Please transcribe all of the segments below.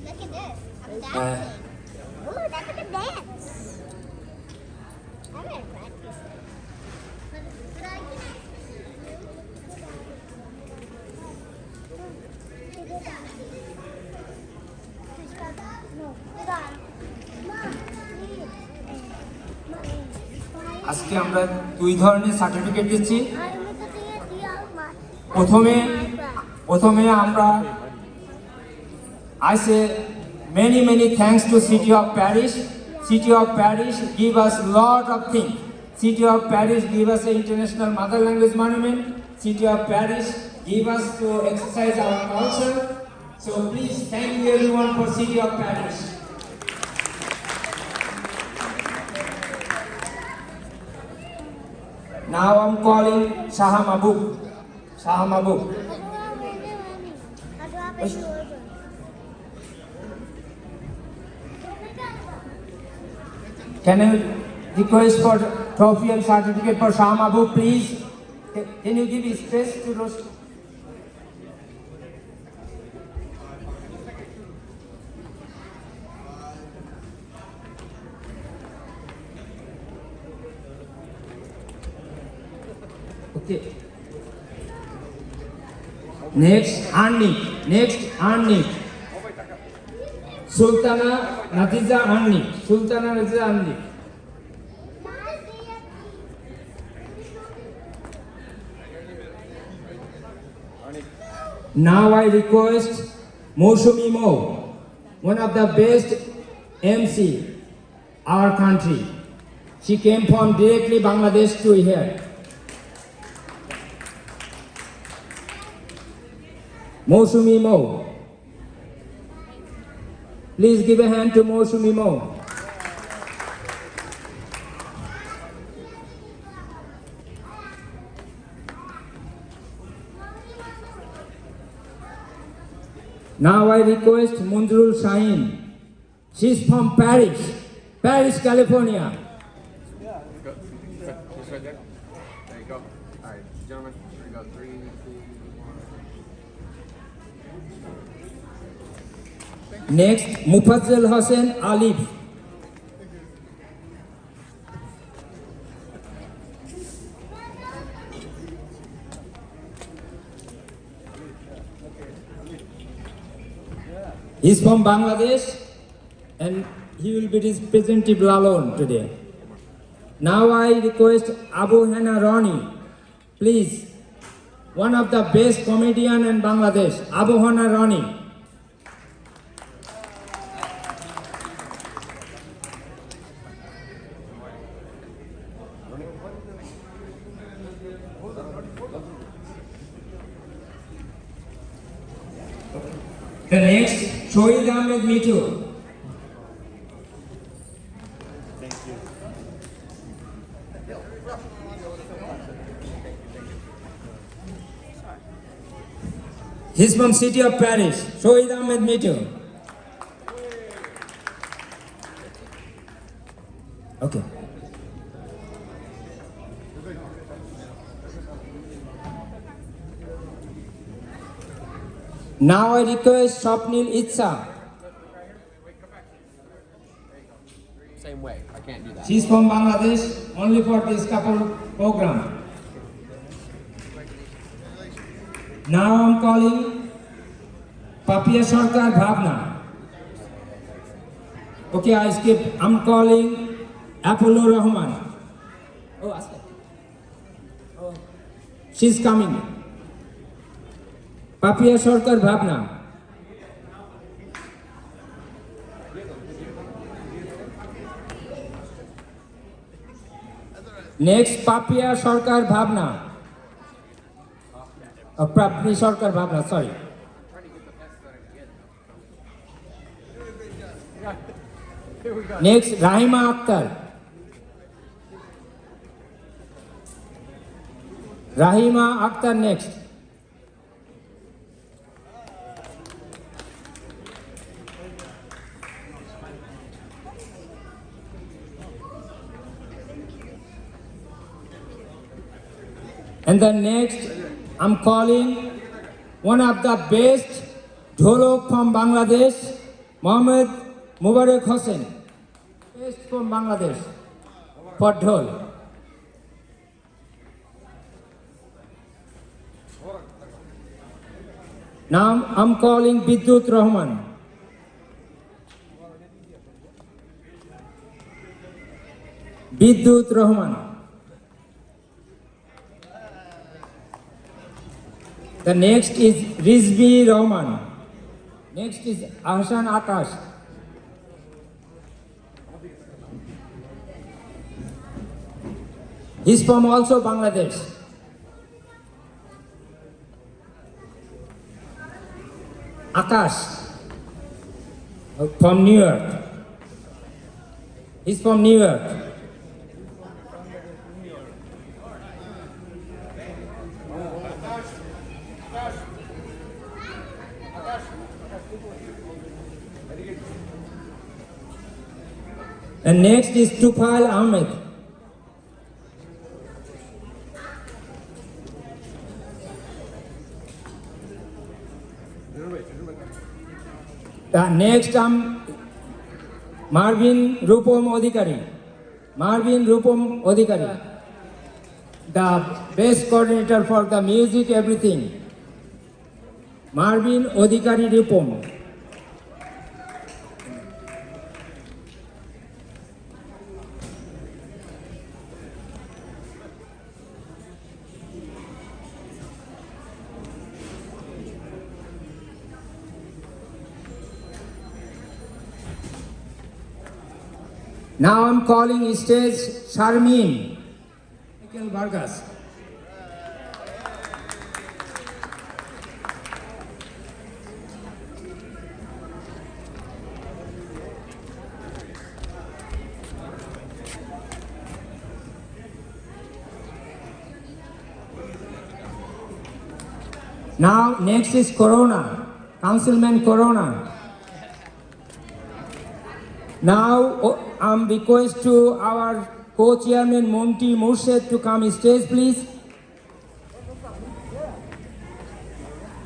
Look at this. I'm Uh, dancing. Ooh, that's like a dance. I'm practice stop. Mom, please. আজকে আমরা দুই ধরনের certificate দিচ্ছি প্রথমে প্রথমে আমরা I say many many thanks to City of Paris. City of Paris give us lot of things. City of Paris give us an international mother language monument. City of Paris give us to exercise our culture. So please thank you everyone for City of Paris. Now I'm calling Shaha Mabuk. It over? Can you request for trophy and certificate for Shah Mahbub, please? Ca- Can you give space to those? Okay. Next, Arnik. Next, Arnik. Sultana Natiza Arnik. Sultana Natiza Arnik. Now I request Moshumi Mo, one of the best MC our country. She came from directly Bangladesh to here. Moshumi Mo. Please give a hand to Moshumi Mo. Now I request Munjrul Shahin. She's from Paris, Paris, California. Next, Mufazzal Hossein Alif. He's from Bangladesh and he will be representing Lalon today. Now I request Abu Hana Rani, please, one of the best comedian in Bangladesh, Abu Hana Rani. Shohid Ahmed Mitu. He's from city of Paris. Shohid Ahmed Mitu. Okay. Now I request Swapnil Itza. She's from Bangladesh, only for this couple program. Now I'm calling Papia Sarkar Bhavna. Okay, I skip. I'm calling Apollo Rahman. Oh, ask her. Oh, she's coming. Papia Sarkar Bhavna. Next Papia Sarkar Bhavna Prapti Sarkar Bhavna sorry next Rahima Akter Rahima Akter next And then next, I'm calling one of the best Dholok from Bangladesh, Mohammed Mubarak Hossein. Best from Bangladesh for Dhol. Now I'm calling Bidut Rahman. Bidut Rahman. The next is Rizvi Rahman. Next is Ahsan Akash. He's from also Bangladesh. Akash uh, from New York. He's from New York. And next is Tufal Ahmed. The next um, Marvin Rupam Odhikari. Marvin Rupam Odhikari. The best coordinator for the music, everything. Marvin Odhikari Rupam. Now I'm calling stage Sharmin. Michael Vargas. Now next is Corona, Councilman Corona. Now oh, I'm request to our co-chairman Monty Murshid to come stage please.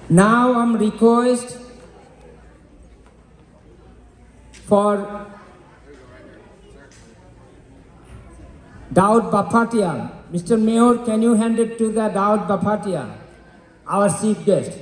Now I'm request for Daud Bapatia. Mr. Mayor, can you hand it to the Daud Bapatia, our chief guest?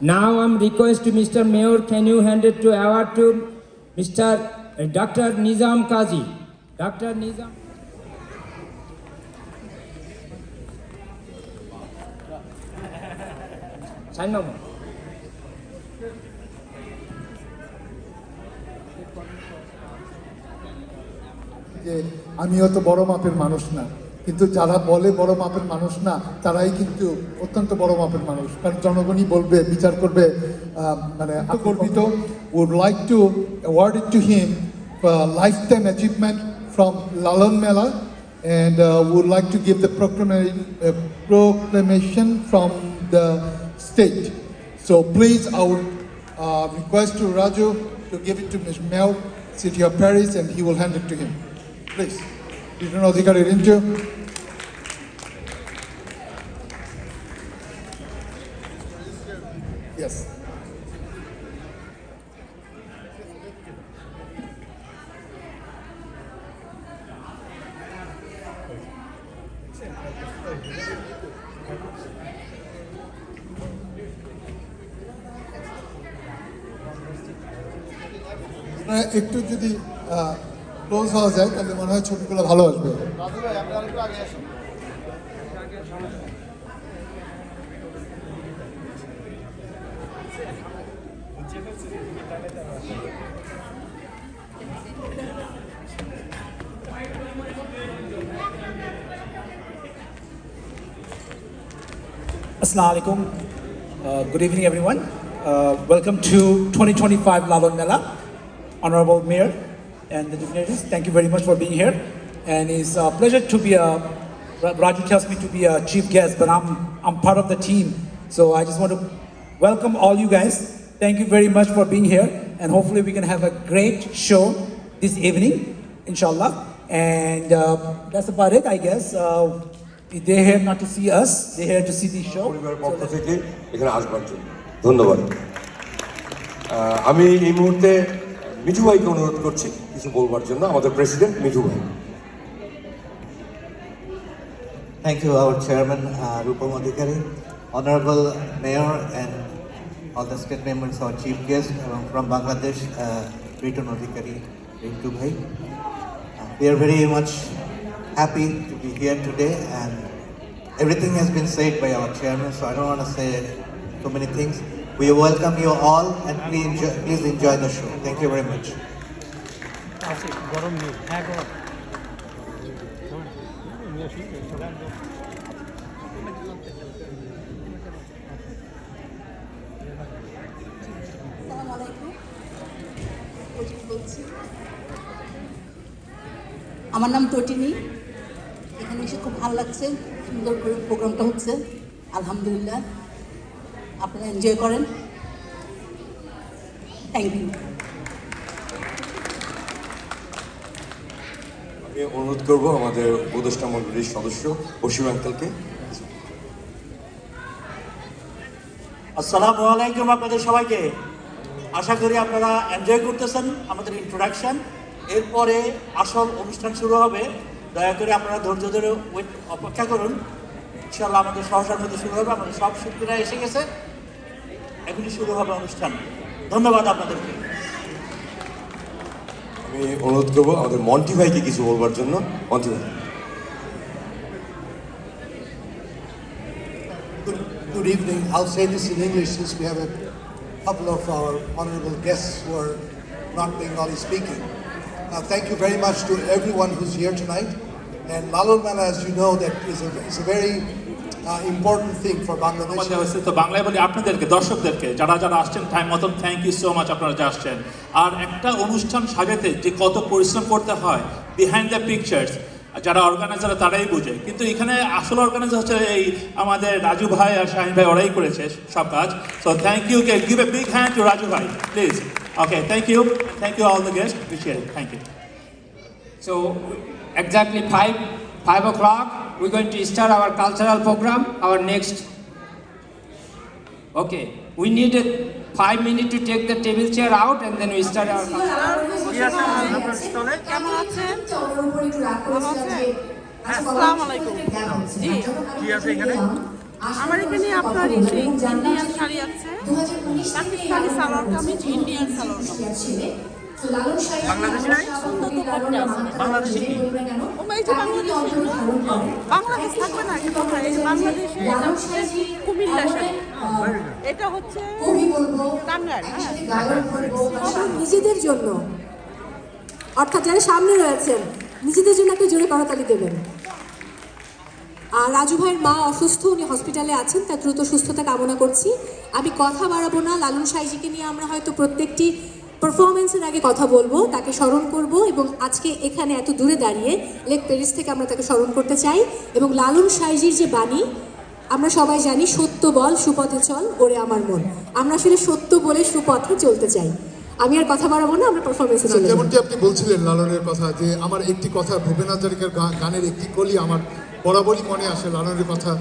Now I'm request to Mr. Mayor, can you hand it to award to Mr. uh, Dr. Nizam Kazi? Dr. Nizam. Sign number. যে আমিও তো বড় মাপের মানুষ না কিন্তু যারা বলে বড় মাপের মানুষ না তারাই কিন্তু অত্যন্ত বড় মাপের মানুষ কারণ জনগণই বলবে বিচার করবে আহ, মানে গর্বিত would like to award it to him lifetime achievement from Lalon mela and uh, would like to give the proclama- uh, proclamation from the state. So please, I would uh, request to Raju to give it to Ms. Mel, City of Paris, and he will Irene Odica Lirintio. Close হওয়া যায় তাহলে মনে হয় ছবিগুলো ভালো আসবে Assalamu alaikum. Uh, good evening, everyone. Uh, welcome to 2025 Lalon Mela. Honorable Mayor and the dignitaries, thank you very much for being here. And it's a pleasure to be a Ra- Raju tells me to be a chief guest, but I'm I'm part of the team. So I just want to welcome all you guys. Thank you very much for being here, and hopefully we can have a great show this evening, inshallah. And uh, that's about it, I guess. Uh, they're here not to see us; they're here to see the show. পরিবারের পক্ষ থেকে এখানে আসবার জন্য ধন্যবাদ আহ, আমি এই মুহূর্তে মিঠু ভাইকে অনুরোধ করছি কিছু বলবার জন্য আমাদের প্রেসিডেন্ট মিঠু ভাই Thank you, our chairman, uh, Rupam Adhikari, honorable mayor and all the state members, our chief guest uh, from Bangladesh, uh, Riton Adhikari, Rintu Bhai. Uh, We are very much happy to be here today and everything has been said by our chairman, so I don't want to say too many things. We welcome you all and please enjoy, please enjoy the show. Thank you very much. আসসালামু আলাইকুম প্রচুর বলছি। আমার নাম টটিনি এখানে এসে খুব ভালো লাগছে। সুন্দর করে প্রোগ্রামটা হচ্ছে। আলহামদুলিল্লাহ। আপনারা এনজয় করেন। থ্যাংক ইউ অনুরোধ করব আমাদের উপদেষ্টা মন্ডলীর সদস্য বসিম আঙ্কেলকে আসসালামু আলাইকুম আপনাদের সবাইকে। আশা করি আপনারা এনজয় করতেছেন আমাদের ইন্ট্রোডাকশন এরপরে আসল অনুষ্ঠান শুরু হবে। দয়া করে আপনারা ধৈর্য ধরে ওয়েট অপেক্ষা করুন। ইনশাল্লাহ আমাদের সহসার মধ্যে শুরু হবে। আমাদের সব শিল্পীরা এসে গেছে। এখনই শুরু হবে অনুষ্ঠান। ধন্যবাদ আপনাদেরকে। আমি অনুরোধ করব আমাদের মন্টি ভাইকে কিছু বলবার জন্য মন্টি ভাই Good, good evening. I'll say this in English since we have a couple of our honorable guests who are not Bengali speaking. Uh, thank you very much to everyone who's here tonight. And Lalol Mela, as you know, that is a, is a very uh, important thing for Bangladesh. আমাদের তো বাংলায় বলি আপনাদেরকে দর্শকদেরকে যারা যারা আসছেন time মতন থ্যাংক ইউ সো মাচ আপনারা যে আসছেন। আর একটা অনুষ্ঠান সাজাতে যে কত পরিশ্রম করতে হয় বিহাইন্ড দ্য পিকচার্স যারা অর্গানাইজার তারাই বুঝে। কিন্তু এখানে আসল অর্গানাইজার হচ্ছে এই আমাদের রাজু ভাই আর শাহিন ভাই ওরাই করেছে সব কাজ। So thank you give a big hand to Raju bhai please okay thank you thank you all the guest appreciate thank you So exactly five five o'clock we're going to start our cultural program. Our next. Okay, we need a five minutes to take the table chair out and then we start our. আমার এখানে আপনার Indian sari আছে Pakistani salwar kameez Indian salwar kameez Bangladeshi নাই? বাংলাদেশি কি ওমা এই যে বাংলাদেশি বাংলাদেশ থাকবে না কিন্তু আমরা এই যে বাংলাদেশে কুমিল্লা এটা হচ্ছে হ্যাঁ। নিজেদের জন্য অর্থাৎ যারা সামনে রয়েছেন নিজেদের জন্য একটা জোরে করতালি দেবেন। আর রাজু ভাইয়ের মা অসুস্থ উনি হসপিটালে আছেন তার দ্রুত সুস্থতা কামনা করছি। আমি কথা বাড়াবো না লালন সাইজিকে নিয়ে আমরা হয়তো প্রত্যেকটি পারফরমেন্সের আগে কথা বলব তাকে স্মরণ করব এবং আজকে এখানে এত দূরে দাঁড়িয়ে লেক প্যারিস থেকে আমরা তাকে স্মরণ করতে চাই এবং লালন সাইজির যে বাণী আমরা সবাই জানি সত্য বল সুপথে চল ওরে আমার মন। আমরা আসলে সত্য বলে সুপথে চলতে চাই। আমি আর কথা বাড়াবো না আমরা পারফরমেন্সে চলে যেমনটি আপনি বলছিলেন লালনের কথা যে আমার একটি কথা ভূপেন হাজারিকার গানের একটি কলি আমার বরাবরই মনে আসে লালনের কথা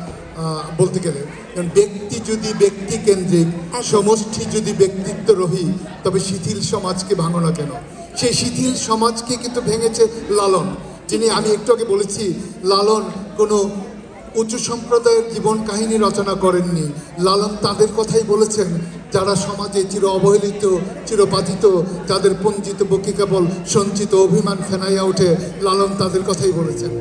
বলতে গেলে। কারণ ব্যক্তি যদি ব্যক্তি কেন্দ্রিক সমষ্টি যদি ব্যক্তিত্ব রহি তবে শিথিল সমাজকে ভাঙো না কেন? সেই শিথিল সমাজকে কিন্তু ভেঙেছে লালন। যিনি আমি একটু আগে বলেছি লালন কোনো উঁচু সম্প্রদায়ের জীবন কাহিনী রচনা করেননি। লালন তাদের কথাই বলেছেন যারা সমাজে চির অবহেলিত চিরপাতিত যাদের পঞ্জিত বকি কেবল সঞ্চিত অভিমান ফেনাইয়া ওঠে লালন তাদের কথাই বলেছেন।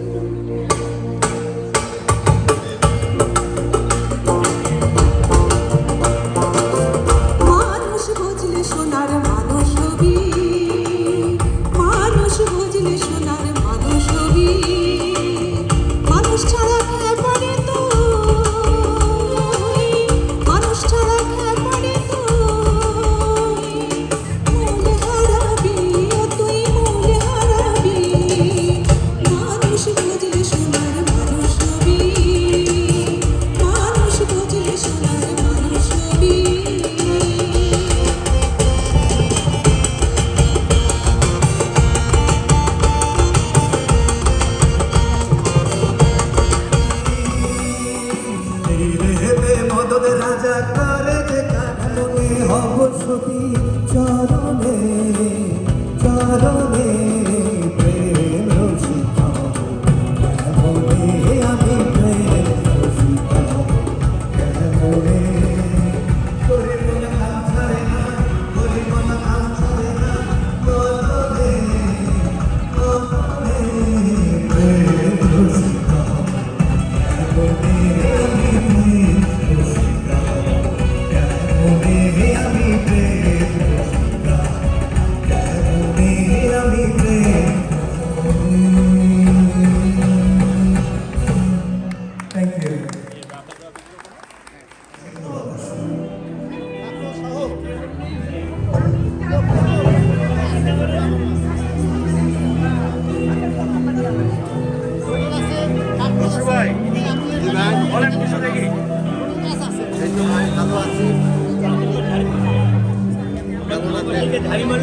animal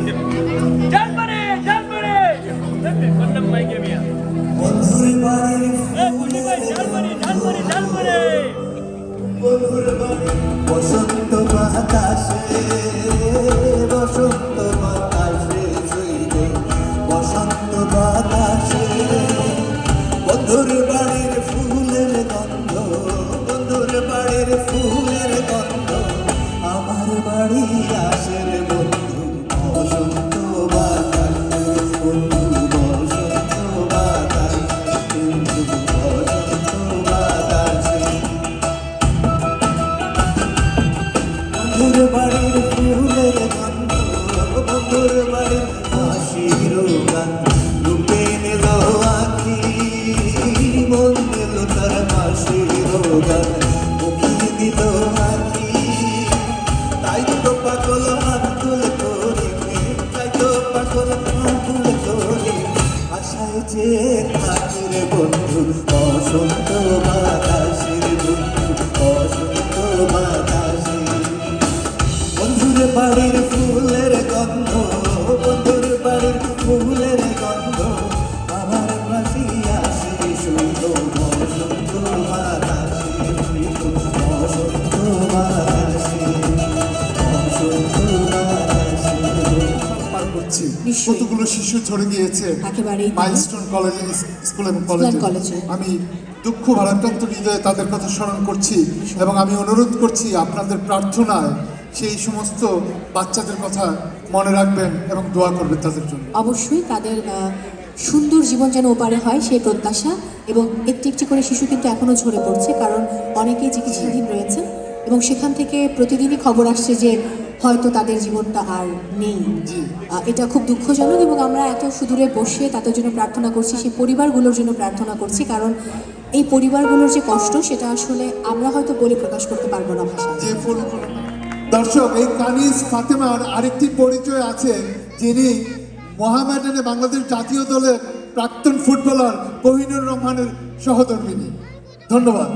বন্ধু নিশ্চয়ই। কতগুলো শিশু ঝরে গিয়েছে। মাইলস্টোন কলেজে স্কুল এবং কলেজে কলেজে। আমি দুঃখ ভারাক্রান্ত হৃদয়ে তাদের কথা স্মরণ করছি এবং আমি অনুরোধ করছি আপনাদের প্রার্থনায় সেই সমস্ত বাচ্চাদের কথা মনে রাখবেন এবং দোয়া করবেন তাদের জন্য অবশ্যই তাদের সুন্দর জীবন যেন ওপারে হয় সেই প্রত্যাশা এবং একটি একটি করে শিশু কিন্তু এখনও ঝরে পড়ছে কারণ অনেকেই চিকিৎসাধীন রয়েছেন এবং সেখান থেকে প্রতিদিনই খবর আসছে যে হয়তো তাদের জীবনটা আর নেই। এটা খুব দুঃখজনক এবং আমরা এত সুদূরে বসে তাদের জন্য প্রার্থনা করছি সেই পরিবারগুলোর জন্য প্রার্থনা করছি কারণ এই পরিবারগুলোর যে কষ্ট সেটা আসলে আমরা হয়তো বলে প্রকাশ করতে পারব না ফুল দর্শক এই কানিস ফাতেমার আরেকটি পরিচয় আছে যিনি মোহামেডানে বাংলাদেশ জাতীয় দলের প্রাক্তন ফুটবলার কোহিনুর রহমানের সহধর্মিনী। ধন্যবাদ।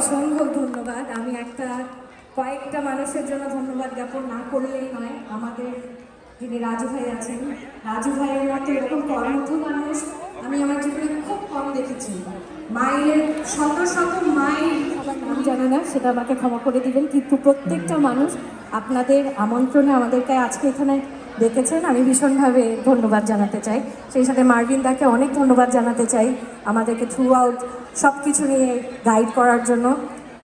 অসম্ভব ধন্যবাদ। আমি একটা, কয়েকটা মানুষের জন্য ধন্যবাদ জ্ঞাপন না করলেই নয়, আমাদের যিনি রাজু ভাই আছেন, রাজু ভাইয়ের মতো এরকম কর্মঠ মানুষ আমি আমার জীবনে খুব কম দেখেছি। মাইলের শত শত মাইল নাম জানে না, সেটা আমাকে ক্ষমা করে দিবেন, কিন্তু প্রত্যেকটা মানুষ আপনাদের আমন্ত্রণে আমাদেরকে আজকে এখানে দেখেছেন। আমি ভীষণভাবে ধন্যবাদ জানাতে চাই। সেই সাথে মার্ভিন দাকে অনেক ধন্যবাদ জানাতে চাই, আমাদেরকে থ্রু আউট সব কিছু নিয়ে গাইড করার জন্য।